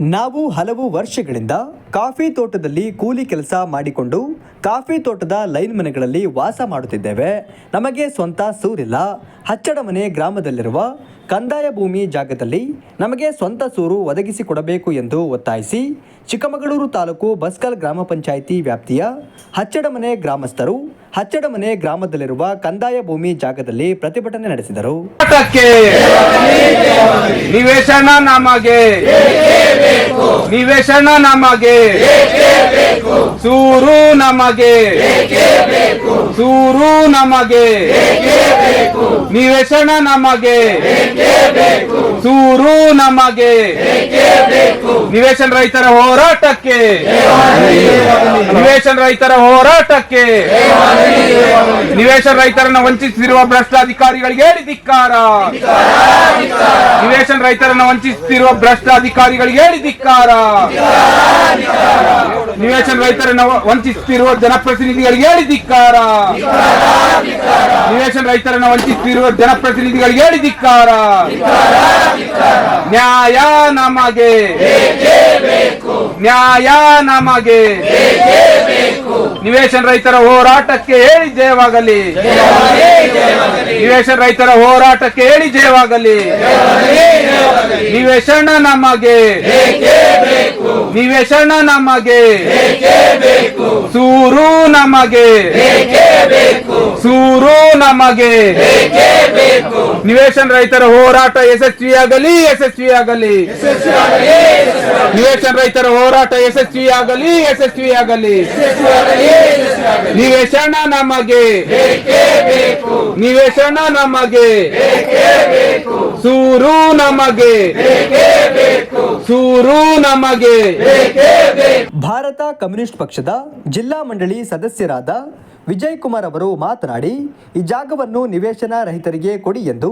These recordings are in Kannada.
ನಾವು ಹಲವು ವರ್ಷಗಳಿಂದ ಕಾಫಿ ತೋಟದಲ್ಲಿ ಕೂಲಿ ಕೆಲಸ ಮಾಡಿಕೊಂಡು ಕಾಫಿ ತೋಟದ ಲೈನ್ ಮನೆಗಳಲ್ಲಿ ವಾಸ ಮಾಡುತ್ತಿದ್ದೇವೆ. ನಮಗೆ ಸ್ವಂತ ಸೂರಿಲ್ಲ. ಹಚ್ಚಡಮನೆ ಗ್ರಾಮದಲ್ಲಿರುವ ಕಂದಾಯ ಭೂಮಿ ಜಾಗದಲ್ಲಿ ನಮಗೆ ಸ್ವಂತ ಸೂರು ಒದಗಿಸಿಕೊಡಬೇಕು ಎಂದು ಒತ್ತಾಯಿಸಿ ಚಿಕ್ಕಮಗಳೂರು ತಾಲೂಕು ಬಸ್ಕಲ್ ಗ್ರಾಮ ಪಂಚಾಯಿತಿ ವ್ಯಾಪ್ತಿಯ ಹಚ್ಚಡಮನೆ ಗ್ರಾಮಸ್ಥರು ಹಚ್ಚಡಮನೆ ಗ್ರಾಮದಲ್ಲಿರುವ ಕಂದಾಯ ಭೂಮಿ ಜಾಗದಲ್ಲಿ ಪ್ರತಿಭಟನೆ ನಡೆಸಿದರು. ನಿವೇಶನ ನಮಗೆ. ನಿವೇಶನ ನಮಗೆ. ಸೂರು ನಮಗೆ. ಸೂರು ನಮಗೆ. ನಿವೇಶನ ನಮಗೆ. ಸೂರು ನಮಗೆ. ನಿವೇಶನ ರೈತರ ಹೋರಾಟಕ್ಕೆ. ನಿವೇಶನ ರೈತರ ಹೋರಾಟಕ್ಕೆ. ನಿವೇಶನ ರೈತರನ್ನ ವಂಚಿಸುತ್ತಿರುವ ಭ್ರಷ್ಟಾಧಿಕಾರಿಗಳಿಗೆ ಹೇಳಿ ಧಿಕ್ಕಾರ. ನಿವೇಶನ ರೈತರನ್ನ ವಂಚಿಸುತ್ತಿರುವ ಭ್ರಷ್ಟಾಧಿಕಾರಿಗಳಿಗೆ ಹೇಳಿ ಧಿಕ್ಕಾರ. ನಿವೇಶನ ರೈತರನ್ನ ವಂಚಿಸುತ್ತಿರುವ ಜನಪ್ರತಿನಿಧಿಗಳಿಗೆ ಧಿಕ್ಕಾರ. ನಿವೇಶನ ರೈತರನ್ನ ವಂಚಿಸುತ್ತಿರುವ ಜನಪ್ರತಿನಿಧಿಗಳಿಗೆ ಧಿಕ್ಕಾರ. ನ್ಯಾಯ ನಮಗೆ. ನ್ಯಾಯ ನಮಗೆ. ನಿವೇಶನ ರೈತರ ಹೋರಾಟಕ್ಕೆ ಹೇಳಿ ಜಯವಾಗಲಿ. ನಿವೇಶನ ರೈತರ ಹೋರಾಟಕ್ಕೆ ಹೇಳಿ ಜಯವಾಗಲಿ. ನಿವೇಶನ ನಮಗೆ. ನಿವೇಶನ ನಮಗೆ. ಸೂರು ನಮಗೆ. ಸೂರು ನಮಗೆ. ನಿವೇಶನ ರೈತರ ಹೋರಾಟ ಯಶಸ್ವಿಯಾಗಲಿ ಯಶಸ್ವಿಯಾಗಲಿ. ನಿವೇಶನ್ ರೈತರ ಹೋರಾಟ ಯಶಸ್ವಿಯಾಗಲಿ ಯಶಸ್ವಿಯಾಗಲಿ. ನಿವೇಶನ ನಮಗೆ. ನಿವೇಶನ ನಮಗೆ. ಸೂರು ನಮಗೆ. ಸೂರು ನಮಗೆ. ಭಾರತ ಕಮ್ಯುನಿಸ್ಟ್ ಪಕ್ಷದ ಜಿಲ್ಲಾ ಮಂಡಳಿ ಸದಸ್ಯರಾದ ವಿಜಯ್ ಕುಮಾರ್ ಅವರು ಮಾತನಾಡಿ, ಈ ಜಾಗವನ್ನು ನಿವೇಶನ ರಹಿತರಿಗೆ ಕೊಡಿ ಎಂದು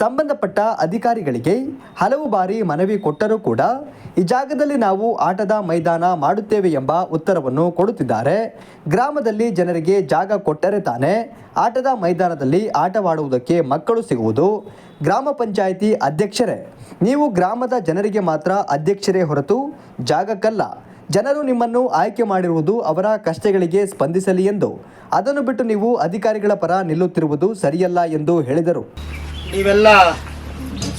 ಸಂಬಂಧಪಟ್ಟ ಅಧಿಕಾರಿಗಳಿಗೆ ಹಲವು ಬಾರಿ ಮನವಿ ಕೊಟ್ಟರೂ ಕೂಡ ಈ ಜಾಗದಲ್ಲಿ ನಾವು ಆಟದ ಮೈದಾನ ಮಾಡುತ್ತೇವೆ ಎಂಬ ಉತ್ತರವನ್ನು ಕೊಡುತ್ತಿದ್ದಾರೆ. ಗ್ರಾಮದಲ್ಲಿ ಜನರಿಗೆ ಜಾಗ ಕೊಟ್ಟರೆ ತಾನೇ ಆಟದ ಮೈದಾನದಲ್ಲಿ ಆಟವಾಡುವುದಕ್ಕೆ ಮಕ್ಕಳು ಸಿಗುವುದು. ಗ್ರಾಮ ಪಂಚಾಯಿತಿ ಅಧ್ಯಕ್ಷರೇ, ನೀವು ಗ್ರಾಮದ ಜನರಿಗೆ ಮಾತ್ರ ಅಧ್ಯಕ್ಷರೇ ಹೊರತು ಜಾಗಕ್ಕಲ್ಲ. ಜನರು ನಿಮ್ಮನ್ನು ಆಯ್ಕೆ ಮಾಡಿರುವುದು ಅವರ ಕಷ್ಟಗಳಿಗೆ ಸ್ಪಂದಿಸಲಿ ಎಂದು. ಅದನ್ನು ಬಿಟ್ಟು ನೀವು ಅಧಿಕಾರಿಗಳ ಪರ ನಿಲ್ಲುತ್ತಿರುವುದು ಸರಿಯಲ್ಲ ಎಂದು ಹೇಳಿದರು. ನೀವೆಲ್ಲ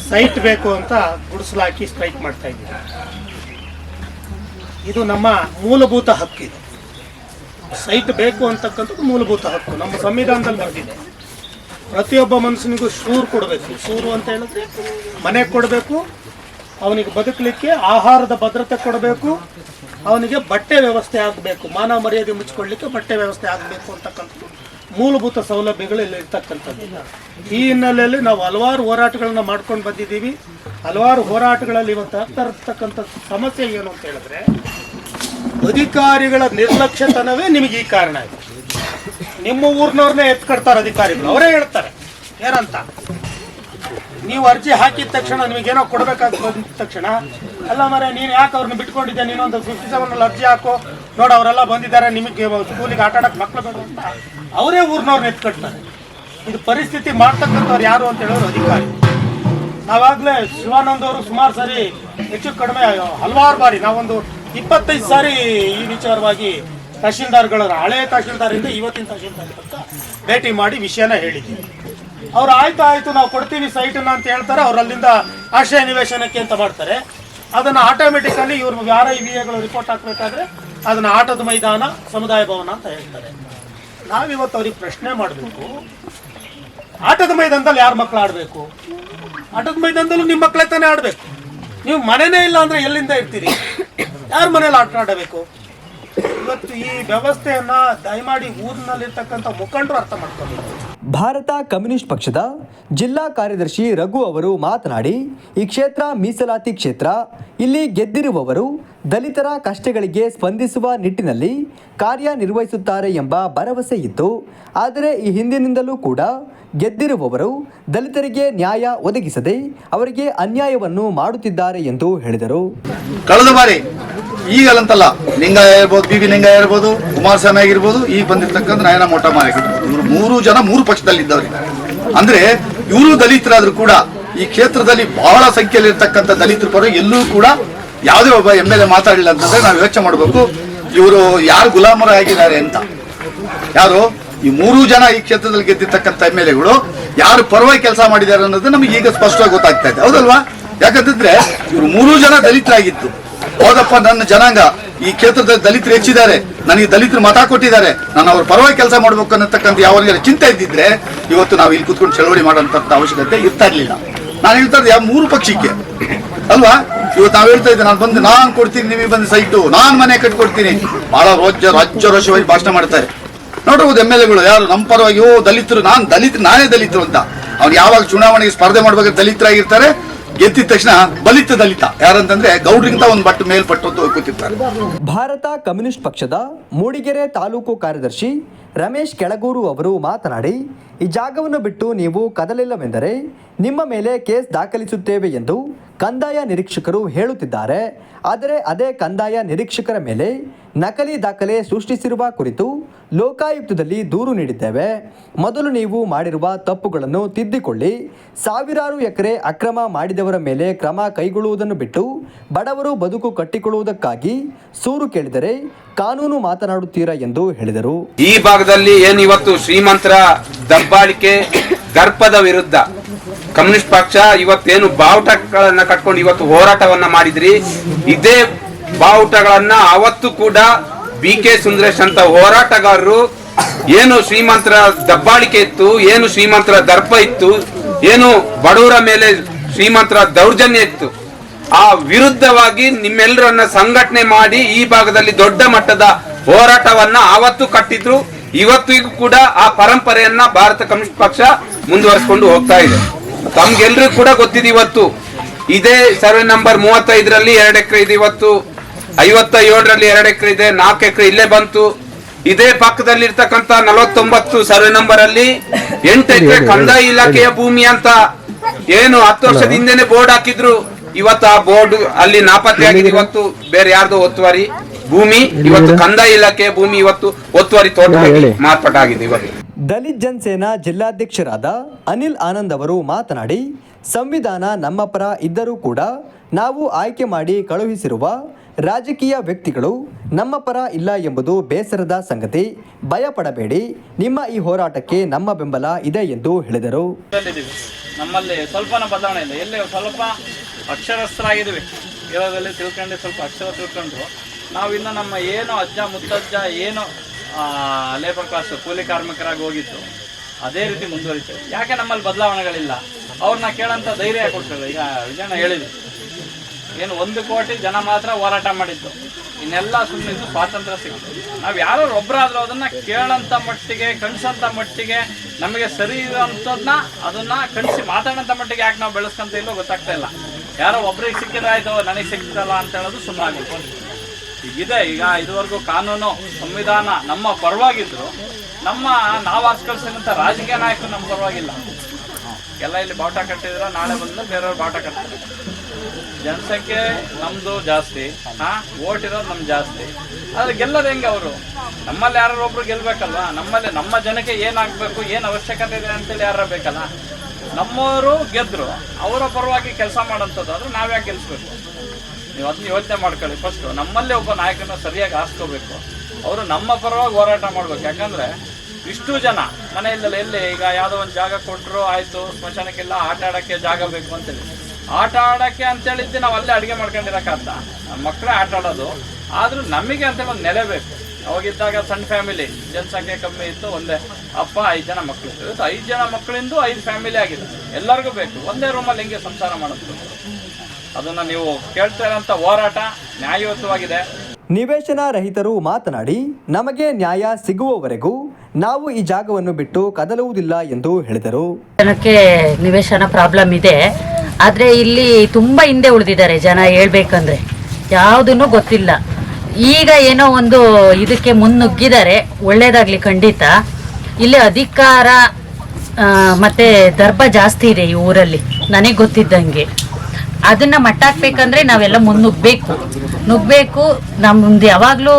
ಸೈಟ್ ಬೇಕು ಅಂತ ಗುಡಿಸಲಾಕಿ ಸ್ಟ್ರೈಕ್ ಮಾಡ್ತಾ ಇದ್ದೀವಿ ಇದು ನಮ್ಮ ಮೂಲಭೂತ ಹಕ್ಕು ಇದು. ಸೈಟ್ ಬೇಕು ಅಂತಕ್ಕಂಥದ್ದು ಮೂಲಭೂತ ಹಕ್ಕು. ನಮ್ಮ ಸಂವಿಧಾನದಲ್ಲಿ ಬರೆದಿದೆ. ಪ್ರತಿಯೊಬ್ಬ ಮನುಷ್ಯನಿಗೂ ಸೂರು ಕೊಡಬೇಕು. ಸೂರು ಅಂತ ಹೇಳಿದ್ರೆ ಮನೆ ಕೊಡಬೇಕು ಅವನಿಗೆ ಬದುಕಲಿಕ್ಕೆ ಆಹಾರದ ಭದ್ರತೆ ಕೊಡಬೇಕು, ಅವನಿಗೆ ಬಟ್ಟೆ ವ್ಯವಸ್ಥೆ ಆಗಬೇಕು, ಮಾನ ಮರ್ಯಾದೆ ಮುಚ್ಚಿಕೊಳ್ಳಿಕ್ಕೆ ಬಟ್ಟೆ ವ್ಯವಸ್ಥೆ ಆಗಬೇಕು ಅಂತಕ್ಕಂಥದ್ದು ಮೂಲಭೂತ ಸೌಲಭ್ಯಗಳು ಇಲ್ಲಿ ಇರ್ತಕ್ಕಂಥದ್ದು. ಈ ಹಿನ್ನೆಲೆಯಲ್ಲಿ ನಾವು ಹಲವಾರು ಹೋರಾಟಗಳನ್ನು ಮಾಡ್ಕೊಂಡು ಬಂದಿದ್ದೀವಿ. ಹಲವಾರು ಹೋರಾಟಗಳಲ್ಲಿ ಇವತ್ತು ಆಗ್ತಾ ಇರ್ತಕ್ಕಂಥ ಸಮಸ್ಯೆ ಏನು ಅಂತ ಹೇಳಿದ್ರೆ, ಅಧಿಕಾರಿಗಳ ನಿರ್ಲಕ್ಷ್ಯತನವೇ ನಿಮಗೆ ಈ ಕಾರಣ ಇದೆ ನಿಮ್ಮ ಊರಿನವ್ರನ್ನೇ ಎತ್ಕಡ್ತಾರೆ ಅಧಿಕಾರಿಗಳು. ಅವರೇ ಹೇಳ್ತಾರೆ. ಏನಂತ? ನೀವು ಅರ್ಜಿ ಹಾಕಿದ ತಕ್ಷಣ ನಿಮಗೇನೋ ಕೊಡಬೇಕಾಗ್ತದೆ ಬಂದ ತಕ್ಷಣ, ಅಲ್ಲ ಮರೆ ನೀನು ಯಾಕೆ ಅವ್ರನ್ನ ಬಿಟ್ಕೊಂಡಿದ್ದೆ? ನೀನೊಂದು ಫಿಫ್ಟಿ ಸೆವೆನ್ ಅಲ್ಲಿ ಅರ್ಜಿ ಹಾಕೋ. ನೋಡಿ, ಅವರೆಲ್ಲ ಬಂದಿದ್ದಾರೆ, ನಿಮಗೆ ಸ್ಕೂಲಿಗೆ ಆಟ ಮಕ್ಳು ಬೇಡ ಅಂತ ಅವರೇ ಊರಿನವ್ರನ್ನ ಎತ್ಕಟ್ತಾರೆ ಇದು ಪರಿಸ್ಥಿತಿ ಮಾಡ್ತಕ್ಕಂಥವ್ರು ಯಾರು ಅಂತ ಹೇಳೋರು ಅಧಿಕಾರಿ. ನಾವಾಗಲೇ ಶಿವಾನಂದ್ ಅವರು ಸುಮಾರು ಸಾರಿ ಹೆಚ್ಚು ಕಡಿಮೆ, ಹಲವಾರು ಬಾರಿ, ನಾವೊಂದು ಇಪ್ಪತ್ತೈದು ಸಾರಿ ಈ ವಿಚಾರವಾಗಿ ತಹಶೀಲ್ದಾರ್ಗಳ ಹಳೆ ತಹಶೀಲ್ದಾರಿಂದ ಇವತ್ತಿನ ತಹಶೀಲ್ದಾರ್ ಭೇಟಿ ಮಾಡಿ ವಿಷಯನ ಹೇಳಿದ್ದೀವಿ. ಅವ್ರು ಆಯ್ತು ಆಯ್ತು, ನಾವು ಕೊಡ್ತೀವಿ ಸೈಟನ್ನ ಅಂತ ಹೇಳ್ತಾರೆ, ಅವ್ರು ಅಲ್ಲಿಂದ ಆಶ್ರಯ ನಿವೇಶನಕ್ಕೆ ಅಂತ ಮಾಡ್ತಾರೆ. ಅದನ್ನ ಆಟೋಮೆಟಿಕಲಿ ಇವ್ರ ಯಾರ ವಿಎಗಳು ರಿಪೋರ್ಟ್ ಹಾಕಬೇಕಾದ್ರೆ ಅದನ್ನ ಆಟದ ಮೈದಾನ, ಸಮುದಾಯ ಭವನ ಅಂತ ಹೇಳ್ತಾರೆ. ನಾವಿವತ್ತು ಅವ್ರಿಗೆ ಪ್ರಶ್ನೆ ಮಾಡಬೇಕು, ಆಟದ ಮೈದಾನದಲ್ಲಿ ಯಾರು ಮಕ್ಕಳು ಆಡಬೇಕು? ಆಟದ ಮೈದಾನದಲ್ಲೂ ನಿಮ್ಮ ಮಕ್ಕಳೇ ತಾನೇ ಆಡಬೇಕು. ನೀವು ಮನೆನೇ ಇಲ್ಲ ಅಂದ್ರೆ ಎಲ್ಲಿಂದ ಇರ್ತೀರಿ? ಯಾರ ಮನೇಲಿ ಆಟ ಆಡಬೇಕು? ಇವತ್ತು ಈ ವ್ಯವಸ್ಥೆಯನ್ನ ದಯಮಾಡಿ ಊರಿನಲ್ಲಿರ್ತಕ್ಕಂಥ ಮುಖಂಡರು ಅರ್ಥ ಮಾಡ್ಕೊಂಡಿದ್ದಾರೆ ಭಾರತ ಕಮ್ಯುನಿಸ್ಟ್ ಪಕ್ಷದ ಜಿಲ್ಲಾ ಕಾರ್ಯದರ್ಶಿ ರಘು ಅವರು ಮಾತನಾಡಿ ಈ ಕ್ಷೇತ್ರ ಮೀಸಲಾತಿ ಕ್ಷೇತ್ರ ಇಲ್ಲಿ ಗೆದ್ದಿರುವವರು ದಲಿತರ ಕಷ್ಟಗಳಿಗೆ ಸ್ಪಂದಿಸುವ ನಿಟ್ಟಿನಲ್ಲಿ ಕಾರ್ಯನಿರ್ವಹಿಸುತ್ತಾರೆ ಎಂಬ ಭರವಸೆ ಇತ್ತು. ಆದರೆ ಈ ಹಿಂದಿನಿಂದಲೂ ಕೂಡ ಗೆದ್ದಿರುವವರು ದಲಿತರಿಗೆ ನ್ಯಾಯ ಒದಗಿಸದೆ ಅವರಿಗೆ ಅನ್ಯಾಯವನ್ನು ಮಾಡುತ್ತಿದ್ದಾರೆ ಎಂದು ಹೇಳಿದರು. ಕಳೆದ ಬಾರಿ ಈಗಲಂತಲ್ಲ ಲಿಂಗಾಯ ಇರ್ಬೋದು, ಬಿ ಬಿ ಲಿಂಗಾಯ ಇರ್ಬೋದು, ಕುಮಾರಸ್ವಾಮಿ ಆಗಿರ್ಬೋದು, ಈಗ ಬಂದಿರ್ತಕ್ಕಂಥ ನಾಯನ ಮೋಟಮ್ಮ ಆಗಿರ್ಬೋದು ಇವರು ಮೂರು ಜನ ಮೂರು ಪಕ್ಷದಲ್ಲಿ ಇದ್ದವರಿಗೆ ಅಂದ್ರೆ ಇವರು ದಲಿತರಾದ್ರೂ ಕೂಡ ಈ ಕ್ಷೇತ್ರದಲ್ಲಿ ಬಹಳ ಸಂಖ್ಯೆಯಲ್ಲಿ ಇರ್ತಕ್ಕಂಥ ದಲಿತರ ಪರ ಎಲ್ಲೂ ಕೂಡ ಯಾವುದೇ ಒಬ್ಬ ಎಂ ಎಲ್ ಎ ಮಾತಾಡಲಿಲ್ಲ ಅಂತಂದ್ರೆ ನಾವು ಯೋಚನೆ ಮಾಡಬೇಕು, ಇವರು ಯಾರು ಗುಲಾಮರ ಆಗಿದ್ದಾರೆ ಅಂತ. ಯಾರು? ಈ ಮೂರು ಜನ ಈ ಕ್ಷೇತ್ರದಲ್ಲಿ ಗೆದ್ದಿರ್ತಕ್ಕಂಥ ಎಂ ಎಲ್ ಎಗಳು ಯಾರು ಪರವಾಗಿ ಕೆಲಸ ಮಾಡಿದ್ದಾರೆ ಅನ್ನೋದು ನಮಗೆ ಈಗ ಸ್ಪಷ್ಟವಾಗಿ ಗೊತ್ತಾಗ್ತಾ ಇದೆ. ಹೌದಲ್ವಾ? ಯಾಕಂತಂದ್ರೆ ಇವರು ಮೂರು ಜನ ದಲಿತರಾಗಿತ್ತು ಹೌದಪ್ಪ ನನ್ನ ಜನಾಂಗ. ಈ ಕ್ಷೇತ್ರದಲ್ಲಿ ದಲಿತರು ಹೆಚ್ಚಿದ್ದಾರೆ. ನನಗೆ ದಲಿತರು ಮತ ಕೊಟ್ಟಿದ್ದಾರೆ. ನಾನು ಅವ್ರ ಪರವಾಗಿ ಕೆಲಸ ಮಾಡ್ಬೇಕು ಅನ್ನತಕ್ಕಂಥ ಯಾವಾಗ ಚಿಂತೆ ಇದ್ದಿದ್ರೆ ಇವತ್ತು ನಾವು ಇಲ್ಲಿ ಕುತ್ಕೊಂಡು ಚಳವಳಿ ಮಾಡೋಂಥ ಅವಶ್ಯಕತೆ ಇರ್ತಾ ಇರ್ಲಿಲ್ಲ. ನಾನು ಹೇಳ್ತಾ ಇದ್ದೆ ಯಾವ ಮೂರು ಪಕ್ಷಕ್ಕೆ. ಅಲ್ವಾ? ಇವತ್ತು ನಾವು ಹೇಳ್ತಾ ಇದ್ದೆ ನಾನು ಬಂದು ನಾನು ಕೊಡ್ತೀನಿ, ನಿಮಗೆ ಬಂದು ಸೈಟು. ನಾನು ಮನೆ ಕಟ್ಕೊಡ್ತೀನಿ. ಬಹಳ ರೋಜ ರಾಜ್ಯ ರೋಷವಾಗಿ ಭಾಷಣ ಮಾಡ್ತಾರೆ. ನೋಡಬಹುದು ಎಂ ಎಲ್ ಎಗಳು, ಯಾರು ನಮ್ಮ ಪರವಾಗಿ, ಓ, ದಲಿತರು, ನಾನು ದಲಿತ ನಾನೇ ದಲಿತರು ಅಂತ. ಅವ್ನು ಯಾವಾಗ ಚುನಾವಣೆಗೆ ಸ್ಪರ್ಧೆ ಮಾಡ್ಬೇಕಾದ್ರೆ ದಲಿತರಾಗಿರ್ತಾರೆ ಗೆದ್ದಿದ ತಕ್ಷಣ ಬಲಿತ ದಲಿತ. ಯಾರಂತಂದ್ರೆ ಗೌಡ್ರಿಗಿಂತ ಒಂದು ಬಟ್ಟು ಮೇಲ್ಪಟ್ಟು ಕೂತಿರ್ತಾರೆ ಭಾರತ ಕಮ್ಯುನಿಸ್ಟ್ ಪಕ್ಷದ ಮೂಡಿಗೆರೆ ತಾಲೂಕು ಕಾರ್ಯದರ್ಶಿ ರಮೇಶ್ ಕೆಳಗೂರು ಅವರು ಮಾತನಾಡಿ, ಈ ಜಾಗವನ್ನು ಬಿಟ್ಟು ನೀವು ಕದಲಿಲ್ಲವೆಂದರೆ ನಿಮ್ಮ ಮೇಲೆ ಕೇಸ್ ದಾಖಲಿಸುತ್ತೇವೆ ಎಂದು ಕಂದಾಯ ನಿರೀಕ್ಷಕರು ಹೇಳುತ್ತಿದ್ದಾರೆ. ಆದರೆ ಅದೇ ಕಂದಾಯ ನಿರೀಕ್ಷಕರ ಮೇಲೆ ನಕಲಿ ದಾಖಲೆ ಸೃಷ್ಟಿಸಿರುವ ಕುರಿತು ಲೋಕಾಯುಕ್ತದಲ್ಲಿ ದೂರು ನೀಡಿದ್ದೇವೆ. ಮೊದಲು ನೀವು ಮಾಡಿರುವ ತಪ್ಪುಗಳನ್ನು ತಿದ್ದಿಕೊಳ್ಳಿ. ಸಾವಿರಾರು ಎಕರೆ ಅಕ್ರಮ ಮಾಡಿದವರ ಮೇಲೆ ಕ್ರಮ ಕೈಗೊಳ್ಳುವುದನ್ನು ಬಿಟ್ಟು ಬಡವರು ಬದುಕು ಕಟ್ಟಿಕೊಳ್ಳುವುದಕ್ಕಾಗಿ ಸೂರು ಕೇಳಿದರೆ ಕಾನೂನು ಮಾತನಾಡುತ್ತೀರಾ ಎಂದು ಹೇಳಿದರು. ಈ ಭಾಗದಲ್ಲಿ ಏನು ಇವತ್ತು ಶ್ರೀಮಂತರ ದಬ್ಬಾಳಿಕೆ ದರ್ಪದ ವಿರುದ್ಧ? ಕಮ್ಯುನಿಸ್ಟ್ ಪಕ್ಷ ಇವತ್ತೇನು ಬಾವುಟಗಳನ್ನ ಕಟ್ಕೊಂಡು ಇವತ್ತು ಹೋರಾಟವನ್ನ ಮಾಡಿದ್ರಿ? ಇದೇ ಬಾವುಟಗಳನ್ನ ಅವತ್ತು ಕೂಡ ಬಿ ಕೆ ಸುಂದರೇಶ್ ಅಂತ ಹೋರಾಟಗಾರರು ಏನು ಶ್ರೀಮಂತರ ದಬ್ಬಾಳಿಕೆ ಇತ್ತು, ಏನು ಶ್ರೀಮಂತರ ದರ್ಪ ಇತ್ತು, ಏನು ಬಡವರ ಮೇಲೆ ಶ್ರೀಮಂತರ ದೌರ್ಜನ್ಯ ಇತ್ತು. ಆ ವಿರುದ್ಧವಾಗಿ ನಿಮ್ಮೆಲ್ಲರನ್ನ ಸಂಘಟನೆ ಮಾಡಿ ಈ ಭಾಗದಲ್ಲಿ ದೊಡ್ಡ ಮಟ್ಟದ ಹೋರಾಟವನ್ನ ಆವತ್ತು ಕಟ್ಟಿದ್ರು. ಇವತ್ತಿಗೂ ಕೂಡ ಆ ಪರಂಪರೆಯನ್ನ ಭಾರತ ಕಮ್ಯುನಿಸ್ಟ್ ಪಕ್ಷ ಮುಂದುವರಿಸಿಕೊಂಡು ಹೋಗ್ತಾ ಇದೆ. ತಮ್ಗೆಲ್ರಿಗೂ ಕೂಡ ಗೊತ್ತಿದೆ ಇವತ್ತು. ಇದೇ ಸರ್ವೆ ನಂಬರ್ ಮೂವತ್ತೈದರಲ್ಲಿ ಎರಡು ಎಕರೆ ಇದೆ ಇವತ್ತು. ಐವತ್ತ ಏಳರಲ್ಲಿ ಎರಡು ಎಕರೆ ಇದೆ. ನಾಲ್ಕು ಎಕರೆ ಇಲ್ಲೇ ಬಂತು. ಇದೇ ಪಕ್ಕದಲ್ಲಿ ಇರ್ತಕ್ಕಂತ ನಲವತ್ತೊಂಬತ್ತು ಸರ್ವೆ ನಂಬರ್ ಅಲ್ಲಿ ಎಂಟು ಎಕರೆ ಕಂದಾಯ ಇಲಾಖೆಯ ಭೂಮಿ ಅಂತ ಏನು ಹತ್ತು ವರ್ಷದ ಹಿಂದೆನೆ ಬೋರ್ಡ್ ಹಾಕಿದ್ರು. ಇವತ್ತು ಆ ಬೋರ್ಡ್ ಅಲ್ಲಿ ನಾಪತ್ತೆ ಆಗಿದೆ ಇವತ್ತು. ಬೇರೆ ಯಾರ್ದು ಒತ್ತುವರಿ ಭೂಮಿ ಇವತ್ತು ಕಂದಾಯ ಇಲಾಖೆಯ ಭೂಮಿ ಇವತ್ತು ಒತ್ತುವರಿ ತೋಟ ಮಾರ್ಪಾಟಾಗಿದೆ ಇವತ್ತು ದಲಿತ್ ಜನಸೇನಾ ಜಿಲ್ಲಾಧ್ಯಕ್ಷರಾದ ಅನಿಲ್ ಆನಂದ್ ಅವರು ಮಾತನಾಡಿ, ಸಂವಿಧಾನ ನಮ್ಮ ಪರ ಇದ್ದರೂ ಕೂಡ ನಾವು ಆಯ್ಕೆ ಮಾಡಿ ಕಳುಹಿಸಿರುವ ರಾಜಕೀಯ ವ್ಯಕ್ತಿಗಳು ನಮ್ಮ ಪರ ಇಲ್ಲ ಎಂಬುದು ಬೇಸರದ ಸಂಗತಿ. ಭಯಪಡಬೇಡಿ, ನಿಮ್ಮ ಈ ಹೋರಾಟಕ್ಕೆ ನಮ್ಮ ಬೆಂಬಲ ಇದೆ ಎಂದು ಹೇಳಿದರು. ನಮ್ಮಲ್ಲಿ ಸ್ವಲ್ಪನ ಬದಲಾವಣೆ ಇಲ್ಲ. ಎಲ್ಲಿ ಸ್ವಲ್ಪ ಅಕ್ಷರಸ್ಥರಾಗಿದ್ದೀವಿ. ಇರೋದ್ರಲ್ಲಿ ತಿಳ್ಕೊಂಡು ಸ್ವಲ್ಪ ಅಕ್ಷರ ತಿಳ್ಕೊಂಡ್ರು. ನಾವಿನ್ನು ನಮ್ಮ ಏನು ಅಜ್ಜ, ಮುತ್ತಜ್ಜ, ಏನು ಲೇಬರ್ ಕ್ಲಾಸ್ ಕೂಲಿ ಕಾರ್ಮಿಕರಾಗಿ ಹೋಗಿತ್ತು ಅದೇ ರೀತಿ ಮುಂದುವರಿತು. ಯಾಕೆ ನಮ್ಮಲ್ಲಿ ಬದಲಾವಣೆಗಳಿಲ್ಲ? ಅವ್ರನ್ನ ಕೇಳಂತ ಧೈರ್ಯ ಕೊಡ್ತಾರೆ. ಈಗ ವಿಜಯಣ್ಣ ಹೇಳಿದ್ರು, ಏನು ಒಂದು ಕೋಟಿ ಜನ ಮಾತ್ರ ಹೋರಾಟ ಮಾಡಿದ್ದು. ಇನ್ನೆಲ್ಲ ಸುಮ್ಮನೆ ಸ್ವಾತಂತ್ರ್ಯ ಸಿಗುತ್ತೆ ನಾವು ಯಾರೋ ಒಬ್ಬರಾದ್ರೂ ಅದನ್ನ ಕೇಳಂತ ಮಟ್ಟಿಗೆ, ಕಣ್ಸಂತ ಮಟ್ಟಿಗೆ, ನಮಗೆ ಸರಿ ಇರೋಂಥದ್ದನ್ನ ಅದನ್ನ ಕಣಿಸಿ ಮಾತಾಡೋಂಥ ಮಟ್ಟಿಗೆ ಯಾಕೆ ನಾವು ಬೆಳೆಸ್ಕೊಂತ ಇಲ್ಲೋ ಗೊತ್ತಾಗ್ತಾ ಇಲ್ಲ. ಯಾರೋ ಒಬ್ರಿಗೆ ಸಿಕ್ಕಿದಾಯ್ತು ನನಗೆ ಸಿಕ್ತಲ್ಲ ಅಂತ ಹೇಳೋದು ಸುಮ್ಮನಾಗುತ್ತೆ ಈಗಿದೆ ಈಗ ಇದುವರೆಗೂ ಕಾನೂನು, ಸಂವಿಧಾನ ನಮ್ಮ ಪರವಾಗಿದ್ರು. ನಮ್ಮ ನಾವು ಆಸ್ಕರಿಸಿದಂತ ರಾಜಕೀಯ ನಾಯಕರು ನಮ್ಮ ಪರವಾಗಿಲ್ಲ. ಎಲ್ಲ ಇಲ್ಲಿ ಬಾಟ ಕಟ್ಟಿದ್ರೆ ನಾಳೆ ಬಂದು ಬೇರೆಯವ್ರು ಬಾಟ ಕಟ್ತಾರೆ. ಜನಸಂಖ್ಯೆ ನಮ್ದು ಜಾಸ್ತಿ. ಹಾ ಓಟ್ ಇರೋದು ನಮ್ದು ಜಾಸ್ತಿ. ಆದ್ರೆ ಗೆಲ್ಲೋದು ಹೆಂಗೆ ಅವರು? ನಮ್ಮಲ್ಲಿ ಯಾರು ಒಬ್ರು ಗೆಲ್ಬೇಕಲ್ವ? ನಮ್ಮಲ್ಲಿ ನಮ್ಮ ಜನಕ್ಕೆ ಏನಾಗಬೇಕು ಏನು ಅವಶ್ಯಕತೆ ಇದೆ ಅಂತೇಳಿ ಯಾರ ಬೇಕಲ್ಲ? ನಮ್ಮವರು ಗೆದ್ರು. ಅವರ ಪರವಾಗಿ ಕೆಲಸ ಮಾಡೋಂಥದ್ದು ಆದ್ರೆ ನಾವ್ಯಾಕೆ ಗೆಲ್ಸ್ಬೇಕು? ನೀವು ಅದನ್ನ ಯೋಚನೆ ಮಾಡ್ಕೊಳ್ಳಿ. ಫಸ್ಟ್ ನಮ್ಮಲ್ಲೇ ಒಬ್ಬ ನಾಯಕನ ಸರಿಯಾಗಿ ಆರಿಸ್ಕೋಬೇಕು. ಅವರು ನಮ್ಮ ಪರವಾಗಿ ಹೋರಾಟ ಮಾಡ್ಬೇಕು. ಯಾಕಂದ್ರೆ ಇಷ್ಟು ಜನ ಮನೆಯಿಂದಲೇ ಎಲ್ಲಿ ಈಗ ಯಾವುದೋ ಒಂದು ಜಾಗ ಕೊಟ್ಟರು ಆಯ್ತು, ಸ್ಮಶಾನಕ್ಕೆಲ್ಲ ಆಟ ಆಡೋಕ್ಕೆ ಜಾಗ ಬೇಕು ಅಂತೇಳಿ. ಆಟ ಆಡೋಕ್ಕೆ ಅಂತೇಳಿದ್ದು ನಾವು ಅಲ್ಲೇ ಅಡುಗೆ ಮಾಡ್ಕೊಂಡಿರಕ್ಕಾಗ್ತ. ಮಕ್ಕಳೇ ಆಟ ಆಡೋದು. ಆದ್ರೂ ನಮಗೆ ಅಂತ ಒಂದು ನೆಲೆ ಬೇಕು. ಅವಾಗಿದ್ದಾಗ ಸಣ್ಣ ಫ್ಯಾಮಿಲಿ, ಜನಸಂಖ್ಯೆ ಕಮ್ಮಿ ಇತ್ತು, ಒಂದೇ ಅಪ್ಪ, ಐದು ಜನ ಮಕ್ಕಳು ಇವತ್ತು ಐದು ಜನ ಮಕ್ಕಳಿಂದ ಐದು ಫ್ಯಾಮಿಲಿ ಆಗಿದೆ. ಎಲ್ಲರಿಗೂ ಬೇಕು. ಒಂದೇ ರೂಮಲ್ಲಿ ಹೆಂಗೆ ಸಂಸಾರ ಮಾಡೋದು? ಅದನ್ನ ನೀವು ಕೇಳ್ತಾ ಇರೋಂಥ ಹೋರಾಟ ನ್ಯಾಯಯುತವಾಗಿದೆ ನಿವೇಶನ ರಹಿತರು ಮಾತನಾಡಿ ನಮಗೆ ನ್ಯಾಯ ಸಿಗುವವರೆಗೂ ನಾವು ಈ ಜಾಗವನ್ನು ಬಿಟ್ಟು ಕದಲುವುದಿಲ್ಲ ಎಂದು ಹೇಳಿದರು. ಜನಕ್ಕೆ ನಿವೇಶನ ಪ್ರಾಬ್ಲಮ್ ಇದೆ. ಆದರೆ ಇಲ್ಲಿ ತುಂಬ ಹಿಂದೆ ಉಳಿದಿದ್ದಾರೆ ಜನ ಹೇಳ್ಬೇಕಂದ್ರೆ. ಯಾವುದನ್ನು ಗೊತ್ತಿಲ್ಲ. ಈಗ ಏನೋ ಒಂದು ಇದಕ್ಕೆ ಮುನ್ನುಗ್ಗಿದ್ದಾರೆ. ಒಳ್ಳೇದಾಗ್ಲಿ ಖಂಡಿತ. ಇಲ್ಲಿ ಅಧಿಕಾರ ಮತ್ತೆ ದರ್ಭ ಜಾಸ್ತಿ ಇದೆ ಈ ಊರಲ್ಲಿ. ನನಗೆ ಗೊತ್ತಿದ್ದಂಗೆ. ಅದನ್ನ ಮಟ್ಟಾಕ್ಬೇಕಂದ್ರೆ ನಾವೆಲ್ಲ ಮುನ್ನುಗ್ಬೇಕು ನುಗ್ಬೇಕು ನಮ್ದು ಯಾವಾಗಲೂ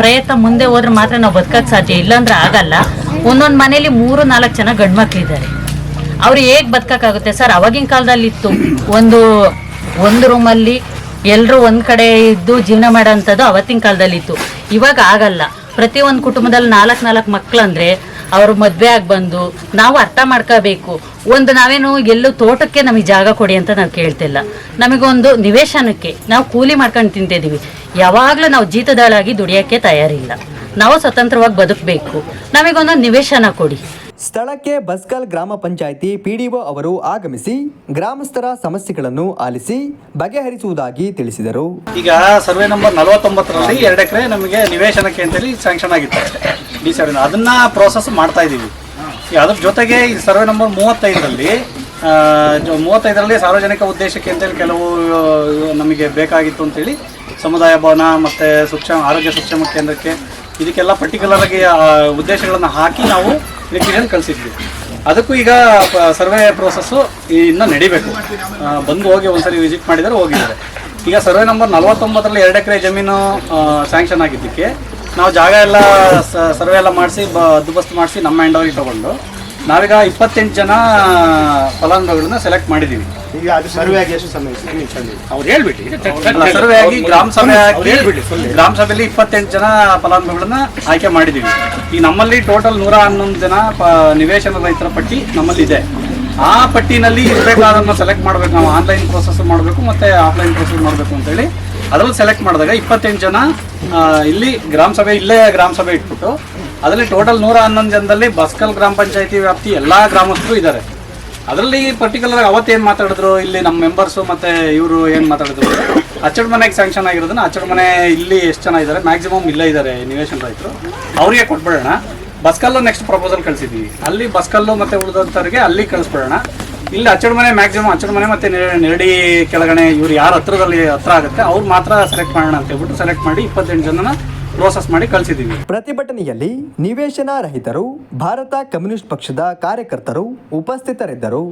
ಪ್ರಯತ್ನ ಮುಂದೆ ಹೋದ್ರೆ ಮಾತ್ರ ನಾವು ಬದುಕಕ್ಕೆ ಸಾಧ್ಯ ಇಲ್ಲಾಂದ್ರೆ ಆಗಲ್ಲ. ಒಂದೊಂದು ಮನೇಲಿ ಮೂರು, ನಾಲ್ಕು ಜನ ಗಂಡ್ಮಕ್ಳಿದ್ದಾರೆ. ಅವ್ರು ಹೇಗೆ ಬದುಕಕ್ಕಾಗುತ್ತೆ? ಸರ್, ಅವಾಗಿನ ಕಾಲದಲ್ಲಿ ಇತ್ತು ಒಂದು ಒಂದು ರೂಮಲ್ಲಿ ಎಲ್ಲರೂ ಒಂದು ಕಡೆ ಇದ್ದು ಜೀವನ ಮಾಡೋಂಥದ್ದು ಅವತ್ತಿನ ಕಾಲದಲ್ಲಿ ಇತ್ತು ಇವಾಗ ಆಗಲ್ಲ. ಪ್ರತಿ ಒಂದು ಕುಟುಂಬದಲ್ಲಿ ನಾಲ್ಕು ನಾಲ್ಕು ಮಕ್ಳಂದ್ರೆ ಅವ್ರು ಮದುವೆ ಆಗಿ ಬಂದು ನಾವು ಅರ್ಥ ಮಾಡ್ಕೋಬೇಕು. ಒಂದು ನಾವೇನು ಎಲ್ಲೂ ತೋಟಕ್ಕೆ ನಮಗೆ ಜಾಗ ಕೊಡಿ ಅಂತ ನಾವು ಕೇಳ್ತಿಲ್ಲ. ನಮಗೊಂದು ನಿವೇಶನಕ್ಕೆ ನಾವು ಕೂಲಿ ಮಾಡ್ಕೊಂಡು ತಿಂತಿದ್ದೀವಿ ಯಾವಾಗಲೂ ನಾವು ಜೀತದಾಳಾಗಿ ದುಡಿಯೋಕ್ಕೆ ತಯಾರಿಲ್ಲ. ನಾವು ಸ್ವತಂತ್ರವಾಗಿ ಬದುಕಬೇಕು. ನಮಗೊಂದು ನಿವೇಶನ ಕೊಡಿ. ಸ್ಥಳಕ್ಕೆ ಬಸ್ಕಲ್ ಗ್ರಾಮ ಪಂಚಾಯಿತಿ ಪಿಡಿಒ ಅವರು ಆಗಮಿಸಿ ಗ್ರಾಮಸ್ಥರ ಸಮಸ್ಯೆಗಳನ್ನು ಆಲಿಸಿ ಬಗೆಹರಿಸುವುದಾಗಿ ತಿಳಿಸಿದರು. ಈಗ ಸರ್ವೆ ನಂಬರ್ ನಲವತ್ತೊಂಬತ್ತರಲ್ಲಿ ಎರಡು ಎಕರೆ ನಮಗೆ ನಿವೇಶನಕ್ಕೆ ಅಂತೇಳಿ ಸ್ಯಾಂಕ್ಷನ್ ಆಗಿತ್ತು. ಡಿ ಸಿ ಅವರಿಂದ ಅದನ್ನ ಪ್ರೋಸೆಸ್ ಮಾಡ್ತಾ ಇದ್ದೀವಿ. ಅದ್ರ ಜೊತೆಗೆ ಈ ಸರ್ವೆ ನಂಬರ್ ಮೂವತ್ತೈದರಲ್ಲಿ ಮೂವತ್ತೈದರಲ್ಲಿ ಸಾರ್ವಜನಿಕ ಉದ್ದೇಶಕ್ಕೆ ಅಂತೇಳಿ ಕೆಲವು ನಮಗೆ ಬೇಕಾಗಿತ್ತು ಅಂತೇಳಿ ಸಮುದಾಯ ಭವನ ಮತ್ತು ಸೂಕ್ಷ್ಮ, ಆರೋಗ್ಯ ಸೂಕ್ಷ್ಮ ಕೇಂದ್ರಕ್ಕೆ ಇದಕ್ಕೆಲ್ಲ ಪರ್ಟಿಕ್ಯುಲರ್ ಆಗಿ ಉದ್ದೇಶಗಳನ್ನು ಹಾಕಿ ನಾವು ಮೆಟೀರಿಯಲ್ ಕಳಿಸಿದ್ವಿ. ಅದಕ್ಕೂ ಈಗ ಸರ್ವೆ ಪ್ರೋಸೆಸ್ಸು ಇನ್ನು ನಡಿಬೇಕು. ಬಂದು ಹೋಗಿ ಒಂದ್ಸರಿ ವಿಸಿಟ್ ಮಾಡಿದರೆ ಹೋಗಿದ್ದಾರೆ. ಈಗ ಸರ್ವೆ ನಂಬರ್ ನಲವತ್ತೊಂಬತ್ತರಲ್ಲಿ ಎರಡು ಎಕರೆ ಜಮೀನು ಸ್ಯಾಂಕ್ಷನ್ ಆಗಿದ್ದಕ್ಕೆ, ನಾವು ಜಾಗ ಎಲ್ಲ ಸರ್ವೆ ಎಲ್ಲ ಮಾಡಿಸಿ, ಬ ಹದ್ದುಬಸ್ತು ಮಾಡಿಸಿ ನಮ್ಮ ಹ್ಯಾಂಡ್ ಓವರಿಗೆ ತಗೊಂಡು, ನಾವೀಗ ಇಪ್ಪತ್ತೆಂಟು ಜನ ಫಲಾನುಭವಿಗಳನ್ನ ಸೆಲೆಕ್ಟ್ ಮಾಡಿದ್ದೀವಿ ಈಗ ಅದು ಸರ್ವೆ ಆಗಿ ಎಷ್ಟು ಸಮಯ ಅವ್ರು ಹೇಳ್ಬಿಟ್ಟು ಸರ್ವೆ ಆಗಿ ಗ್ರಾಮ ಸಭೆ ಆಗಿ ಗ್ರಾಮ ಸಭೆಯಲ್ಲಿ ಇಪ್ಪತ್ತೆಂಟು ಜನ ಫಲಾನುಭವಿಗಳನ್ನ ಆಯ್ಕೆ ಮಾಡಿದ್ದೀವಿ. ಈ ನಮ್ಮಲ್ಲಿ ಟೋಟಲ್ ನೂರ ಹನ್ನೊಂದು ಜನ ನಿವೇಶನ ರೈತರ ಪಟ್ಟಿ ನಮ್ಮಲ್ಲಿ ಇದೆ ಆ ಪಟ್ಟಿನಲ್ಲಿ ಇರಬೇಕಾದನ್ನ ಸೆಲೆಕ್ಟ್ ಮಾಡಬೇಕು. ನಾವು ಆನ್ಲೈನ್ ಪ್ರೊಸೆಸ್ ಮಾಡಬೇಕು ಮತ್ತೆ ಆಫ್ಲೈನ್ ಪ್ರೊಸೆಸ್ ಮಾಡಬೇಕು ಅಂತೇಳಿ ಅದರಲ್ಲಿ ಸೆಲೆಕ್ಟ್ ಮಾಡಿದಾಗ ಇಪ್ಪತ್ತೆಂಟು ಜನ ಇಲ್ಲಿ ಗ್ರಾಮ ಸಭೆ ಇಲ್ಲೇ ಗ್ರಾಮ ಸಭೆ ಇಟ್ಬಿಟ್ಟು ಅದರಲ್ಲಿ ಟೋಟಲ್ ನೂರ ಹನ್ನೊಂದು ಜನದಲ್ಲಿ ಬಸ್ಕಲ್ ಗ್ರಾಮ ಪಂಚಾಯತಿ ವ್ಯಾಪ್ತಿ ಎಲ್ಲಾ ಗ್ರಾಮಸ್ಥರು ಇದ್ದಾರೆ. ಅದರಲ್ಲಿ ಪರ್ಟಿಕ್ಯುಲರ್ ಅವತ್ತೇನು ಮಾತಾಡಿದ್ರು? ಇಲ್ಲಿ ನಮ್ಮ ಮೆಂಬರ್ಸು ಮತ್ತೆ ಇವರು ಏನು ಮಾತಾಡಿದ್ರು? ಅಚ್ಚಡ್ ಮನೆಗೆ ಸ್ಯಾಂಕ್ಷನ್ ಆಗಿರೋದನ್ನ ಅಚ್ಚಡ್ ಮನೆ ಇಲ್ಲಿ ಎಷ್ಟು ಜನ ಇದ್ದಾರೆ ಮ್ಯಾಕ್ಸಿಮಮ್ ಇಲ್ಲೇ ಇದ್ದಾರೆ ನಿವೇಶನ ರೈತರು. ಅವರಿಗೆ ಕೊಟ್ಬಿಡೋಣ. ಬಸ್ಕಲ್ಲು ನೆಕ್ಸ್ಟ್ ಪ್ರಪೋಸಲ್ ಕಳಿಸಿದ್ದೀವಿ ಅಲ್ಲಿ ಬಸ್ಕಲ್ಲು ಮತ್ತೆ ಉಳಿದಂಥವ್ರಿಗೆ ಅಲ್ಲಿ ಕಳಿಸ್ಬಿಡೋಣ. ಇಲ್ಲಿ ಅಚ್ಚಡ್ ಮನೆ ಮ್ಯಾಕ್ಸಿಮಮ್ ಅಚ್ಚಡ್ ಮನೆ ಮತ್ತೆ ನೆರಡಿ ಕೆಳಗಡೆ ಇವ್ರು ಯಾರು ಹತ್ರದಲ್ಲಿ ಹತ್ರ ಆಗುತ್ತೆ, ಅವ್ರು ಮಾತ್ರ ಸೆಲೆಕ್ಟ್ ಮಾಡೋಣ ಅಂತ ಹೇಳ್ಬಿಟ್ಟು ಸೆಲೆಕ್ಟ್ ಮಾಡಿ ಇಪ್ಪತ್ತೆಂಟು ಜನನ ಪ್ರೋಸೆಸ್ ಮಾಡಿ ಕಳಿಸಿದ್ದೀವಿ ಪ್ರತಿಭಟನೆಯಲ್ಲಿ ನಿವೇಶನ ರಹಿತರು ಭಾರತ ಕಮ್ಯುನಿಸ್ಟ್ ಪಕ್ಷದ ಕಾರ್ಯಕರ್ತರು ಉಪಸ್ಥಿತರಿದ್ದರು.